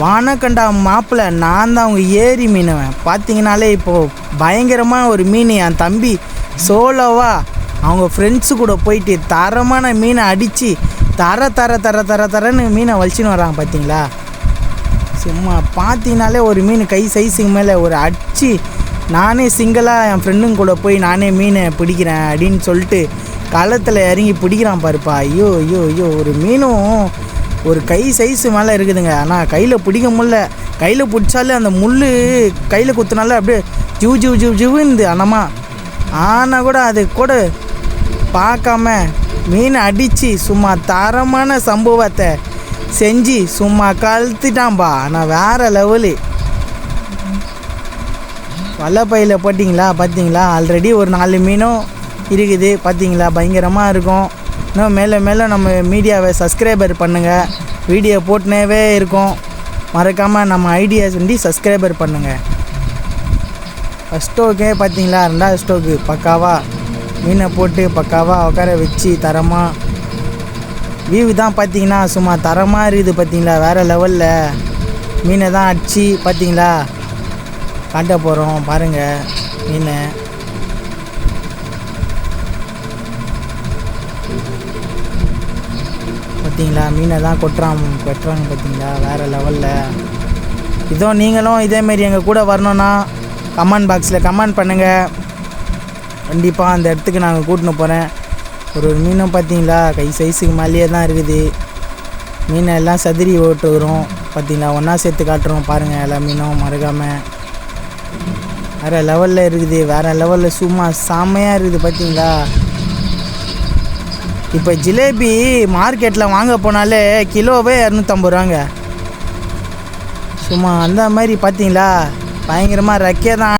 வானக்கண்டா மாப்பிள்ளை நான் தான் அவங்க ஏரி மீனவன். பார்த்தீங்கனாலே இப்போது பயங்கரமாக ஒரு மீன் என் தம்பி சோலோவா. அவங்க ஃப்ரெண்ட்ஸு கூட போயிட்டு தரமான மீனை அடித்து தர தர தர தர தரன்னு மீனை வலிச்சுன்னு வராங்க பார்த்தீங்களா சும்மா பார்த்தீங்கனாலே ஒரு மீன் கை சைஸுக்கு மேலே ஒரு அடிச்சு நானே சிங்கிளாக என் ஃப்ரெண்டுங்க கூட போய் நானே மீனை பிடிக்கிறேன் அப்படின்னு சொல்லிட்டு களத்தில் இறங்கி பிடிக்கிறான் பாருப்பா. ஐயோ ஐயோ ஐயோ ஒரு மீனும் ஒரு கை சைஸு மேலே இருக்குதுங்க. ஆனால் கையில் பிடிக்க முடில கையில் பிடிச்சாலே அந்த முள் கையில் குத்துனால அப்படியே ஜூ ஜூ ஜூ ஜூவுந்து அனமா. ஆனால் கூட அது கூட பார்க்காம மீனை அடித்து சும்மா தரமான சம்பவத்தை செஞ்சு சும்மா கழுத்துட்டான்பா. ஆனால் வேற லெவலு வல்லப்பையில் போட்டிங்களா? பார்த்தீங்களா ஆல்ரெடி ஒரு நாலு மீனும் இருக்குது. பார்த்தீங்களா பயங்கரமாக இருக்கும். இன்னும் மேலே மேலே நம்ம மீடியாவை சப்ஸ்கிரைபர் பண்ணுங்கள் வீடியோ போட்டுனேவே இருக்கும். மறக்காமல் நம்ம ஐடியா செஞ்சு சப்ஸ்கிரைபர் பண்ணுங்கள் ஃபஸ்ட் ஸ்டோக்கே பார்த்தீங்களா ரெண்டாவது ஸ்டோக்கு பக்காவாக மீனை போட்டு பக்காவாக உட்கார வச்சு தரமாக வியூ தான் பார்த்தீங்கன்னா சும்மா தரமாக இருக்குது பார்த்தீங்களா வேறு லெவலில் மீனை தான் அடித்து பார்த்தீங்களா காட்ட போகிறோம் பாருங்கள் மீனை. பார்த்தீங்களா? மீனை தான் கொட்டுறான் கொட்டுறாங்க பார்த்தீங்களா? வேறு லெவலில் இதோ நீங்களும் இதேமாரி எங்கள் கூட வரணுன்னா கமெண்ட் பாக்ஸில் கமெண்ட் பண்ணுங்கள் கண்டிப்பாக அந்த இடத்துக்கு நாங்கள் கூட்டின்னு போகிறேன் ஒரு ஒரு மீனும் பார்த்தீங்களா? கை சைஸுக்கு மேலேயே தான் இருக்குது. மீனை எல்லாம் சதுரி ஓட்டுக்கிறோம் பார்த்தீங்களா? ஒன்றா சேர்த்து காட்டுறோம். பாருங்கள் எல்லா மீனும் மறக்காமல் வேறு லெவலில் இருக்குது. வேறு லெவலில் சும்மா செம்மையாக இருக்குது பார்த்தீங்களா? இப்போ ஜிலேபி மார்க்கெட்டில் வாங்க போனாலே கிலோவே இரநூத்தம்பது ரூபாங்க. சும்மா அந்த மாதிரி பார்த்தீங்களா பயங்கரமாக ரெக்கே தான்.